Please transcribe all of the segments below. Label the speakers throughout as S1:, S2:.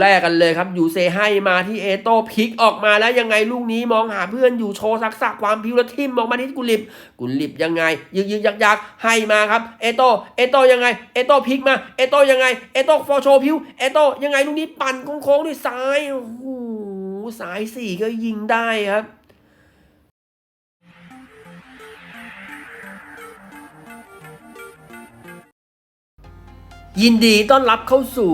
S1: แรกกันเลยครับยูเซให้มาที่เอโต้พลิกออกมาแล้วยังไงลูกนี้มองหาเพื่อนอยู่โชว์ทักษะความพิวและทิมมองมาที่กุลิบ กุลิบยังไง ยึกยึกยักยักให้มาครับเอโต้เอโต้ยังไงเอโต้พลิกมาเอโต้ยังไงเอโต้ฟอร์โชว์พิวเอโต้ยังไงลูกนี้ปั่นโค้งๆด้วยซ้ายโอ้โหสายสี่ก็ยิงได้ครับยินดีต้อนรับเข้าสู่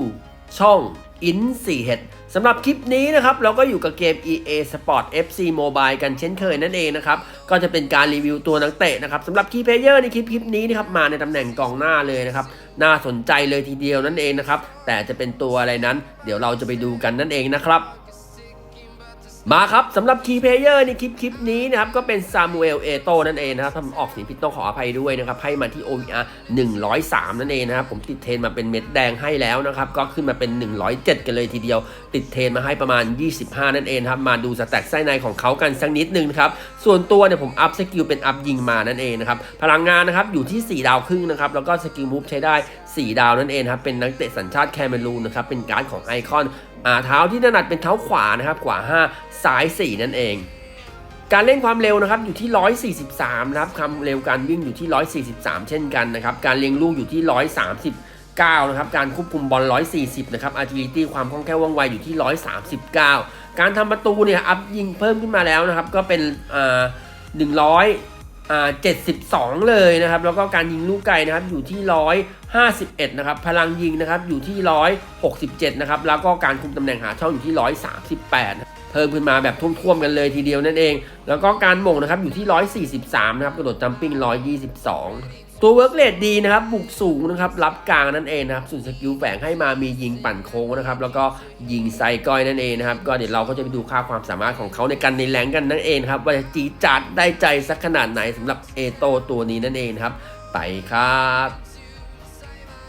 S1: ช่อง อินสี่เห็ดสำหรับคลิปนี้นะครับเราก็อยู่กับเกม EA Sport FC Mobile กันเช่นเคยนั่นเองนะครับ ก็จะเป็นการรีวิวตัวนักเตะนะครับสำหรับคีย์เพลเยอร์ในคลิปคลิปนี้นะครับมาในตำแหน่งกองหน้าเลยนะครับน่าสนใจเลยทีเดียวนั่นเองนะครับแต่จะเป็นตัวอะไรนั้น เดี๋ยวเราจะไปดูกันนั่นเองนะครับ มาครับสำหรับคีย์เพลเยอร์ในคลิปคลิปนี้นะครับ ก็เป็นซามูเอลเอโตนั่นเองนะครับทำออกเสียงผิดต้องขออภัยด้วยนะครับให้มาที่ OVR 103 นั่นเองนะครับ ผมติดเทรนมาเป็นเม็ดแดงให้แล้วนะครับ ก็ขึ้นมาเป็น 107 กันเลยทีเดียว ติดเทรนมาให้ประมาณ 25 นั่นเองครับ มาดูสแต็กไส้ในของเขากันสักนิดนึงนะครับ ส่วนตัวเนี่ยผมอัพสกิลเป็นอัพยิงมานั่นเองนะครับพลังงานนะครับอยู่ที่ 4 ดาวครึ่งนะครับแล้วก็สกิลมูฟใช้ได้ 4 ดาวนั่นเองครับเป็นนักเตะสัญชาติแคเมรูนนะครับเป็นการ์ดของไอคอน เท้าที่ถนัดเป็นเท้าขวานะครับขวา 5 ซ้าย 4 นั่นเอง การเล่นความเร็วนะครับอยู่ที่ 143นะครับความเร็วการวิ่งอยู่ที่ 143 เช่นกันนะครับการเลี้ยงลูกอยู่ที่ 139นะครับการควบคุมบอล 140นะครับ agility ความคล่องแคล่วว่องไวอยู่ที่ 139 การทำประตูเนี่ยอัพยิงเพิ่มขึ้นมาแล้วนะครับก็เป็นอ่า100อ่า 72 เลยนะครับ แล้วก็การยิงลูกไกลนะครับอยู่ที่ 151 นะครับ พลังยิงนะครับอยู่ที่ 167 นะครับ แล้วก็การคุมตำแหน่งหาช่องอยู่ที่ 138 เพิ่มขึ้นมาแบบท่วมๆกันเลยทีเดียวนั่นเอง แล้วก็การหม่งนะครับอยู่ที่ 143 นะครับ กระโดดจัมปิ้ง 122 ตัวเวิร์กเลดดีนะครับ บุกสูงนะครับ รับกลางนั่นเองนะครับ ส่วนสกิลแฝงให้มามียิงปั่นโค้งนะครับ แล้วก็ยิงไซก้อยนั่นเองนะครับ ก็เดี๋ยวเราก็จะไปดูค่าความสามารถของเขาในการในแรงกันนั่นเองครับ ว่าจะจีจัดได้ใจสักขนาดไหนสำหรับเอโตตัวนี้นั่นเองครับ ไปครับ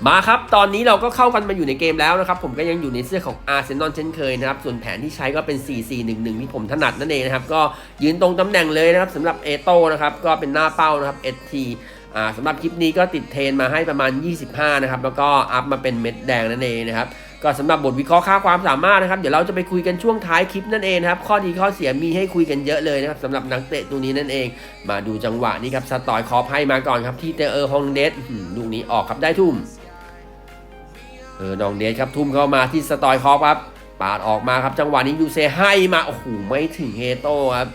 S1: มาครับ ตอนนี้เราก็เข้ากันมาอยู่ในเกมแล้วนะครับ ผมก็ยังอยู่ในเสื้อของอาร์เซนอลเช่นเคยนะครับ ส่วนแผนที่ใช้ก็เป็น 4-4-1-1 ที่ผมถนัดนั่นเองนะครับ ก็ยืนตรงตำแหน่งเลยนะครับสำหรับเอโตนะครับ ก็เป็นหน้าเป้านะครับ ST อ่า สำหรับคลิปนี้ก็ติดเทรนมาให้ประมาณ 25 นะครับ แล้วก็อัพมาเป็นเม็ดแดงนั่นเองนะครับ ก็สำหรับบทวิเคราะห์ค่าความสามารถนะครับ เดี๋ยวเราจะไปคุยกันช่วงท้ายคลิปนั่นเองครับ ข้อดีข้อเสียมีให้คุยกันเยอะเลยนะครับสำหรับนักเตะตัวนี้นั่นเอง มาดูจังหวะนี้ครับสตอยคอให้มาก่อนครับที่เตอร์ฮองเดสลูกนี้ออกครับได้ทุ่ม เออนองเดชครับทุ่มเข้ามาที่สตอยคอครับปาดออกมาครับจังหวะนี้ยูเซให้มาโอ้โหไม่ถึงเฮโต้ครับ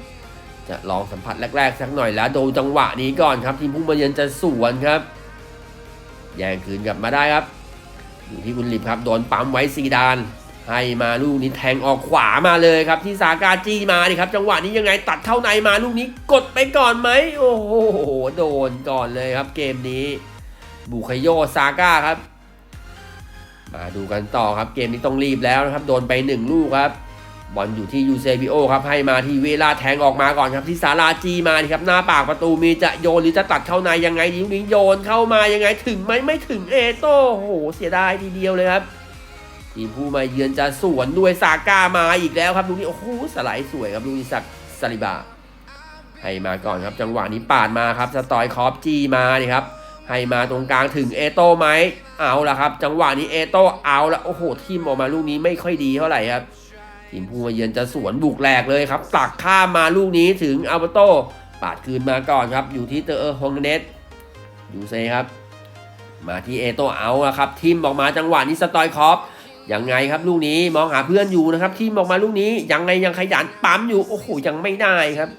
S1: จะลองสัมผัสแรกๆสักหน่อยแล้วดูจังหวะนี้ก่อนครับ ทีมผู้มาเยือนจะสวนครับ แย่งคืนกลับมาได้ครับ อยู่ที่คุณลิบครับโดนปั๊มไว้ซีดาน ให้มาลูกนี้แทงออกขวามาเลยครับ ที่ซากาจี้มาดิครับ จังหวะนี้ยังไงตัดเข้าในมาลูกนี้กดไปก่อนไหมโอ้โหโดนก่อนเลยครับ เกมนี้บุคโยซาก้าครับ มาดูกันต่อครับเกมนี้ต้องรีบแล้วนะครับ โดนไป1ลูกครับ บอลอยู่ที่ยูเซบิโอครับให้มาที่เวลาแทงออกมาก่อนครับที่ซาลาจีมาดิครับ หน้าปากประตูมีจะโยนหรือจะตัดเข้าในยังไงลูกนี้โยนเข้ามายังไงถึงไหมไม่ถึงเอโต้โอ้โหเสียดายทีเดียวเลยครับทีมผู้มาเยือนจะสวนด้วยซาก้ามาอีกแล้วครับลูกนี้โอ้โหสไลด์สวยครับลูกนี้สักซาลิบาให้มาก่อนครับจังหวะนี้ปาดมาครับสตอยคอฟจีมาดิครับให้มาตรงกลางถึงเอโต้ไหมเอาละครับ จังหวะนี้เอโต้เอาละโอ้โหทีมออกมาลูกนี้ไม่ค่อยดีเท่าไหร่ครับ ทีมผู้มาเยือนจะสวนบุกแหลกเลยครับ ตักข้ามมาลูกนี้ถึงอัลเบโตปาดคืนมาก่อนครับ อยู่ที่เตอร์ฮองเนสยูเซครับ มาที่เอโต้เอาละครับทีมออกมาจังหวะนี้สตอยคอฟยังไงครับลูกนี้มองหาเพื่อนอยู่นะครับทีมออกมาลูกนี้ยังไงยังขยันปั๊มอยู่โอ้โหยังไม่ได้ครับ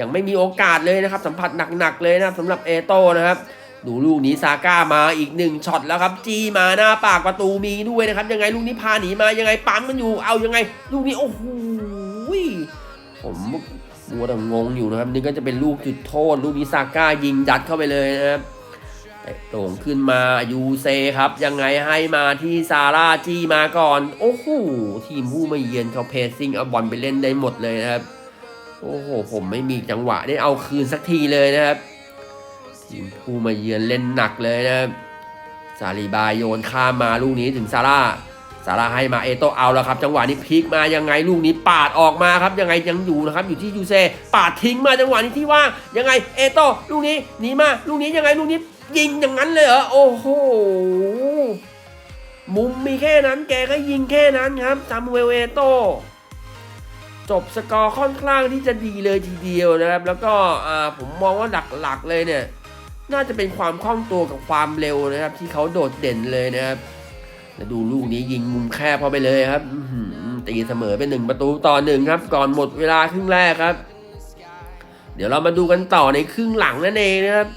S1: ยังไม่มีโอกาสเลยนะครับ สัมผัสหนักๆเลยนะครับสำหรับเอโต้นะครับ ดูลูกนี้ซาก้ามาอีกหนึ่งช็อตแล้วครับจีมาหน้าปากประตูมีด้วยนะครับ ยังไงลูกนี้พาหนีมายังไงปั๊มมันอยู่เอายังไง ลูกนี้โอ้โหผมมัวแต่งงอยู่นะครับนี่ก็จะเป็นลูกจุดโทษ ลูกนี้ซาก้ายิงยัดเข้าไปเลยนะครับต่โด่งขึ้นมายูเซครับ ยังไงให้มาที่ซาร่าจีมาก่อน โอ้โหทีมผู้มาเยือนเขาเพสซิ่งเอาบอลไปเล่นได้หมดเลยนะครับ โอ้โหผมไม่มีจังหวะได้เอาคืนสักทีเลยนะครับ ทีมผู้มาเยือนเล่นหนักเลยนะครับซาลีบาโยนข้ามมาลูกนี้ถึงซาร่าซาร่าให้มาเอโตเอาแล้วครับ จังหวะนี้พลิกมายังไงลูกนี้ปาดออกมาครับยังไงยังอยู่นะครับอยู่ที่ยูเซปาดทิ้งมาจังหวะนี้ที่ว่างยังไงเอโตลูกนี้หนีมาลูกนี้ยังไงลูกนี้ยิงอย่างนั้นเลยเหรอโอ้โหมุมมีแค่นั้นแกก็ยิงแค่นั้นครับซามูเอลเอโตจบสกอร์ค่อนข้างที่จะดีเลยทีเดียวนะครับ แล้วก็ผมมองว่าหลักๆเลยเนี่ย น่าจะเป็นความคล่องตัวกับความเร็วนะครับ ที่เขาโดดเด่นเลยนะครับแล้วดูลูกนี้ยิงมุมแคบเข้าไปเลยครับตีเสมอเป็นหนึ่งประตูต่อหนึ่งครับ ก่อนหมดเวลาครึ่งแรกครับ เดี๋ยวเรามาดูกันต่อในครึ่งหลังนั่นเองนะครับ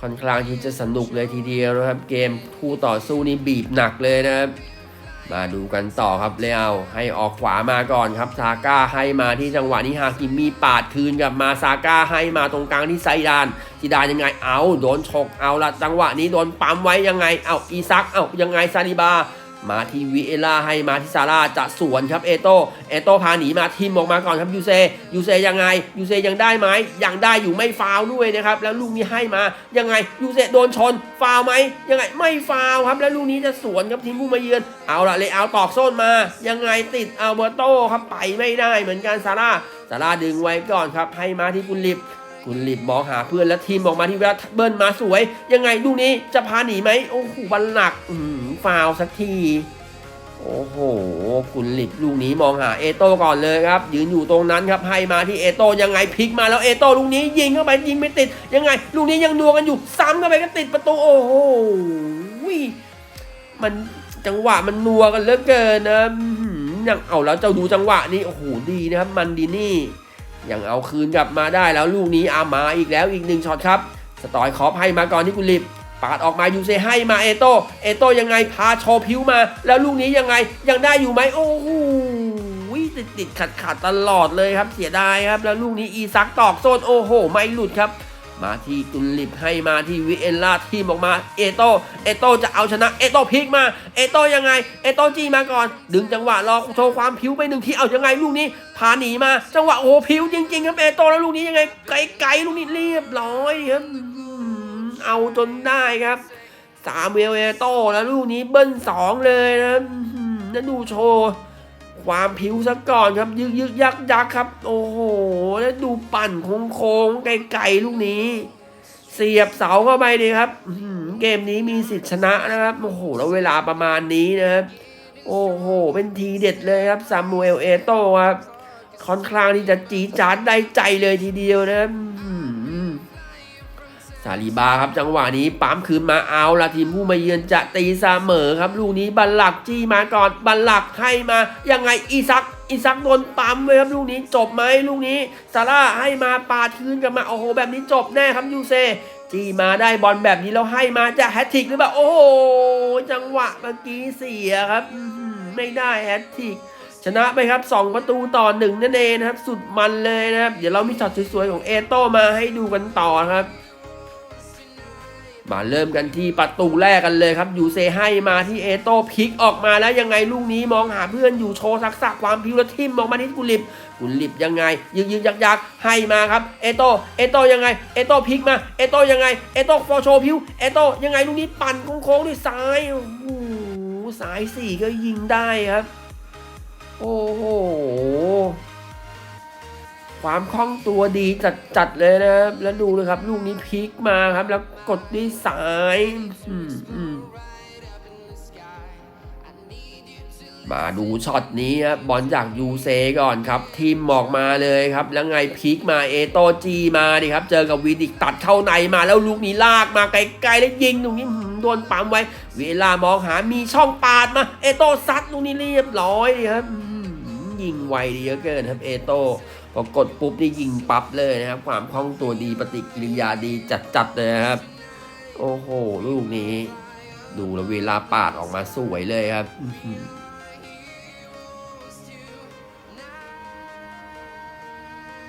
S1: ค่อนข้างที่จะสนุกเลยทีเดียวนะครับ เกมคู่ต่อสู้นี่บีบหนักเลยนะครับ มาดูกันต่อครับเลอาให้ออกขวามาก่อนครับซาก้าให้มาที่จังหวะนี้ฮากิมมีปาดคืนกลับมาซาก้าให้มาตรงกลางที่ไซดาน ซีดานยังไงเอาโดนฉกเอาละจังหวะนี้โดนปั๊มไว้ยังไงเอาอีซักเอายังไงซาลิบา มาที่วิเอล่าให้มาที่ซาร่าจะสวนครับเอโตเอโตพาหนีมาทีมออกมาก่อนครับยูเซยูเซยังไงยูเซยังได้ไหมยังได้อยู่ไม่ฟาวด้วยนะครับแล้วลูกนี้ให้มายังไงยูเซโดนชนฟาวไหมยังไงไม่ฟาวครับแล้วลูกนี้จะสวนครับทีมผู้มาเยือนเอาละเลยเอาตอกโซนมา ยังไงติดอัลเบอร์โตครับไปไม่ได้เหมือนกันซาร่าซาร่าดึงไว้ก่อนครับให้มาที่กุลิบ คุณลิบมองหาเพื่อนแล้วทีมออกมาที่เวลาเบิ้ลมาสวย ยังไงลูกนี้จะพาหนีไหมโอ้โหบันหลักอืมฟาวสักที โอ้โหคุณลิบลูกนี้มองหาเอโต้ก่อนเลยครับ ยืนอยู่ตรงนั้นครับให้มาที่เอโต้ยังไงพลิกมาแล้วเอโต้ลูกนี้ยิงเข้าไปยิงไม่ติด ยังไง ลูกนี้ยังนัวกันอยู่ซ้ำเข้าไปก็ติดประตูโอ้โหมันจังหวะมันนัวกันเหลือเกินนะอื้อหือยังเอาแล้วเจ้าดูจังหวะนี้โอ้โหดีนะครับ มันดีนี่ ยังเอาคืนกลับมาได้แล้วลูกนี้อามาอีกแล้วอีกหนึ่งช็อตครับ สตอยคอปให้มาก่อนที่กุลิบปาดออกมายูเซให้มาเอโตเอโตยังไงพาโชผิวมา แล้วลูกนี้ยังไงยังได้อยู่ไหมโอ้โหติดติดขัดขัดตลอดเลยครับเสียดายครับ แล้วลูกนี้อีซักตอกโซนโอ้โห ไม่หลุดครับ มาที่กุลิบให้มาที่วิเอลล่าทีมออกมาเอโตเอโตจะเอาชนะเอโตพลิกมาเอโตยังไงเอโตจี้มาก่อน ดึงจังหวะรอโชว์ความผิวไปหนึ่งทีเอายังไงลูกนี้พาหนีมาจังหวะโอ้ผิวจริงๆครับเอโตแล้วลูกนี้ยังไงไกลๆลูกนี้เรียบร้อยครับเอาจนได้ครับสามเวลเอโต้แล้วลูกนี้เบิ้ลสองเลยนะอื้อหือแล้วดูโชว์ ความผิวซะก่อนครับยึกยึกยักยักครับ โอ้โห แล้วดูปั่นโค้งโค้งๆไกลๆลูกนี้ เสียบเสาเข้าไปดีครับเกมนี้มีสิทธิชนะนะครับโอ้โหแล้วเวลาประมาณนี้นะครับ โอ้โห เป็นทีเด็ดเลยครับซามูเอลเอโต้ครับค่อนข้างที่จะจีจาดได้ใจเลยทีเดียวนะครับ ซาลีบาครับจังหวะนี้ปั๊มคืนมาเอาละทีมผู้มาเยือนจะตีเสมอครับ ลูกนี้บัลลักจี้มาก่อนบัลลักให้มายังไงอีซักอีซักโดนปั๊มเลยครับลูกนี้จบไหมลูกนี้ซาร่าให้มาปาดคืนกลับมาโอ้โหแบบนี้จบแน่ครับยูเซจี้มาได้บอลแบบนี้แล้วให้มาจะแฮตทิกหรือเปล่าโอ้โหจังหวะเมื่อกี้เสียครับไม่ได้แฮตทิกชนะไปครับ 2 ประตูต่อหนึ่งนั่นเองนะครับ สุดมันเลยนะครับ เดี๋ยวเรามีช็อตสวยๆของเอโต้มาให้ดูกันต่อครับ มาเริ่มกันที่ประตูแรกกันเลยครับยูเซให้มาที่เอโต้พลิกออกมาแล้วยังไงลูกนี้มองหาเพื่อนอยู่โชว์ทักษะความพิวและทิมมองมาที่กุลิบกุลิบยังไงยึกยึกยักยักให้มาครับเอโต้เอโต้ยังไงเอโต้พลิกมาเอโต้ยังไงเอโต้ฟอร์โชว์พิวเอโต้ยังไงลูกนี้ปั่นโค้งๆด้วยซ้ายโอ้โหสายสี่ก็ยิงได้ครับ โอ้โห ความคล่องตัวดีจัดจัดเลยนะครับ แล้วดูเลยครับ ลูกนี้พลิกมาครับ แล้วกดด้วยสายมาดูช็อตนี้ครับบอลจากยูเซก่อนครับ ทีมออกมาเลยครับ แล้วไงพลิกมาเอโตจีมาดิครับ เจอกับวีดิกตัดเข้าในมาแล้วลูกนี้ลากมาไกลๆแล้วยิงตรงนี้โดนปั๊มไว้ เวลามองหามีช่องปาดมา เอโตซัดตรงนี้เรียบร้อยดีครับยิงไวดีเหลือเกินครับเอโต พอกดปุ๊บนี่ยิงปั๊บเลยนะครับ ความคล่องตัวดีปฏิกิริยาดีจัดๆเลยนะครับ โอ้โห ลูกนี้ ดูแล้วเวลาปาดออกมาสวยเลยครับ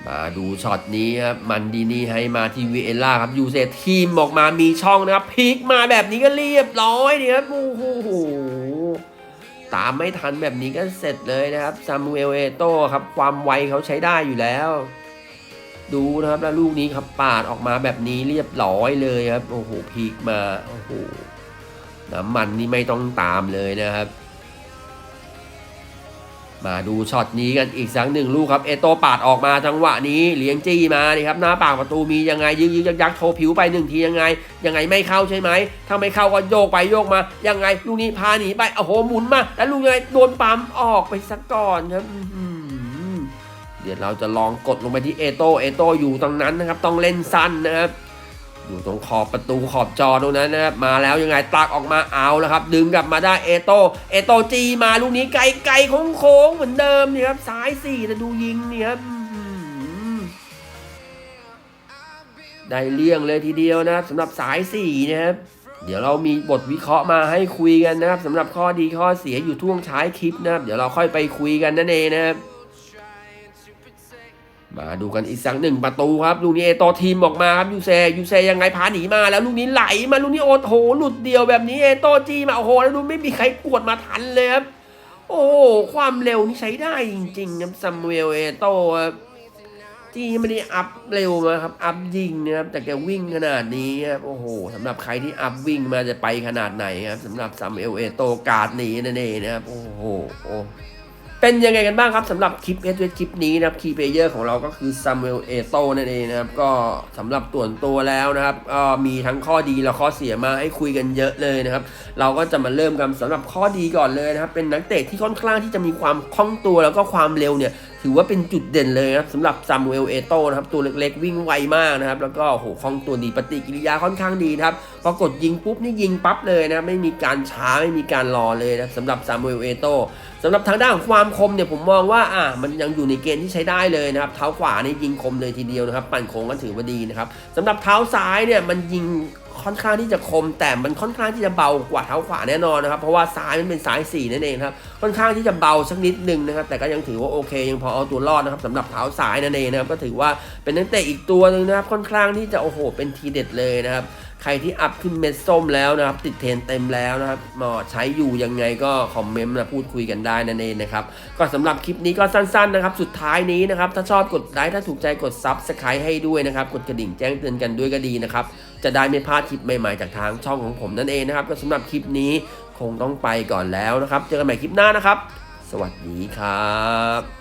S1: มาดูช็อตนี้ครับมันดีนี่ให้มาที่วีเอล่าครับยูเซทีมออกมามีช่องนะครับพลิกมาแบบนี้ก็เรียบร้อยดีครับโอ้โห ตามไม่ทันแบบนี้ก็เสร็จเลยนะครับซามูเอลเอโต้ครับความไวเขาใช้ได้อยู่แล้ว ดูนะครับแล้วลูกนี้ครับปาดออกมาแบบนี้เรียบร้อยเลยครับโอ้โหพีกมาโอ้โหน้ำมันนี่ไม่ต้องตามเลยนะครับ มาดูช็อตนี้กันอีกสักหนึ่งลูกครับ เอโตปาดออกมาจังหวะนี้เลี้ยงจี้มาดิครับหน้าปากประตูมียังไงยึกยึกยักยักโชว์ผิวไปหนึ่งทียังไง ยังไงไม่เข้าใช่ไหมถ้าไม่เข้าก็โยกไปโยกมายังไงลูกนี้พาหนีไปโอ้โหหมุนมาแล้วลูกยังไงโดนปั๊มออกไปซะก่อนครับเดี๋ยวเราจะลองกดลงไปที่เอโตเอโตอยู่ตรงนั้นนะครับ ต้องเล่นสั้นนะครับ อยู่ตรงขอบประตูขอบจอตรงนั้นนะครับมาแล้วยังไงตักออกมาเอาแล้วครับ ดึงกลับมาได้เอโตเอโตจีมาลูกนี้ไกลไกลโค้งโค้งเหมือนเดิมนี่ครับซ้ายสี่แต่ดูยิงนี่ครับได้เลี่ยงเลยทีเดียวนะครับสำหรับสายสี่นะครับเดี๋ยวเรามีบทวิเคราะห์มาให้คุยกันนะครับสำหรับข้อดีข้อเสียอยู่ท่วงท้ายคลิปนะครับเดี๋ยวเราค่อยไปคุยกันนั่นเองนะครับ มาดูกันอีกสักหนึ่งประตูครับลูกนี้เอโตทีมออกมาครับยูเซยูเซยังไงพาหนีมาแล้วลูกนี้ไหลมาลูกนี้โอ้โหหลุดเดียวแบบนี้เอโตจีมาโอ้โหแล้วดูไม่มีใครกวดมาทันเลยครับโอ้โหความเร็วนี่ใช้ได้จริงๆครับซัมเวลเอโตครับจีไม่ได้อัพเร็วมาครับอัพยิงนะครับแต่แกวิ่งขนาดนี้ครับโอ้โหสำหรับใครที่อัพวิ่งมาจะไปขนาดไหนครับสำหรับซัมเอลเอโตการ์ดนี้นั่นเองนะครับโอ้โหโอ้ เป็นยังไงกันบ้างครับสำหรับคลิปเอสเวคลิปนี้นะครับคีย์เพลเยอร์ของเราก็คือซัมเอลเอโตนั่นเองนะครับ ก็สำหรับตัวนตัวแล้วนะครับก็มีทั้งข้อดีและข้อเสียมาให้คุยกันเยอะเลยนะครับ เราก็จะมาเริ่มกันสำหรับข้อดีก่อนเลยนะครับ เป็นนักเตะที่ค่อนข้างที่จะมีความคล่องตัวแล้วก็ความเร็วเนี่ย ถือว่าเป็นจุดเด่นเลยนะครับสำหรับซ a ม u e l เอโตนะครับตัวเล็กๆ วิ่งไวมากนะครับ แล้วก็โอ้โหคล่องตัวดีปฏิกิริยาค่อนข้างดีนะครับพอกดยิงปุ๊บนี่ยิงปั๊บเลยนะไม่มีการช้าไม่มีการรอเลยนะสำหรับซ a ม u e l เอโตสำหรับทางด้านความคมเนี่ยผมมองว่าอะมันยังอยู่ในเกณฑ์ที่ใช้ได้เลยนะครับ เท้าขวานี่ยิงคมเลยทีเดียวนะครับ ปั่นโค้งก็ถือว่าดีนะครับสำหรับเท้าซ้ายเนี่ยมันยิง ค่อนข้างที่จะคม แต่มันค่อนข้างที่จะเบากว่าเท้าขวาแน่นอนนะครับเพราะว่าซ้ายมันเป็นซ้ายสี่นั่นเองครับค่อนข้างที่จะเบาสักนิดนึงนะครับแต่ก็ยังถือว่าโอเค ยังพอเอาตัวรอดนะครับสำหรับเท้าซ้ายนั่นเองนะครับก็ถือว่าเป็นนักเตะอีกตัวหนึ่งนะครับค่อนข้างที่จะโอ้โหเป็นทีเด็ดเลยนะครับ ใครที่อัพขึ้นเม็ดส้มแล้วนะครับ ติดเทรนเต็มแล้วนะครับหมอใช้อยู่ยังไงก็คอมเมนต์มาพูดคุยกันได้นั่นเองนะครับ ก็สำหรับคลิปนี้ก็สั้นๆนะครับ สุดท้ายนี้นะครับ ถ้าชอบกดไลค์ถ้าถูกใจกดซับสไครต์ให้ด้วยนะครับ กดกระดิ่งแจ้งเตือนกันด้วยก็ดีนะครับ จะได้ไม่พลาดคลิปใหม่ๆจากทางช่องของผมนั่นเองนะครับ ก็สำหรับคลิปนี้คงต้องไปก่อนแล้วนะครับ เจอกันใหม่คลิปหน้านะครับ สวัสดีครับ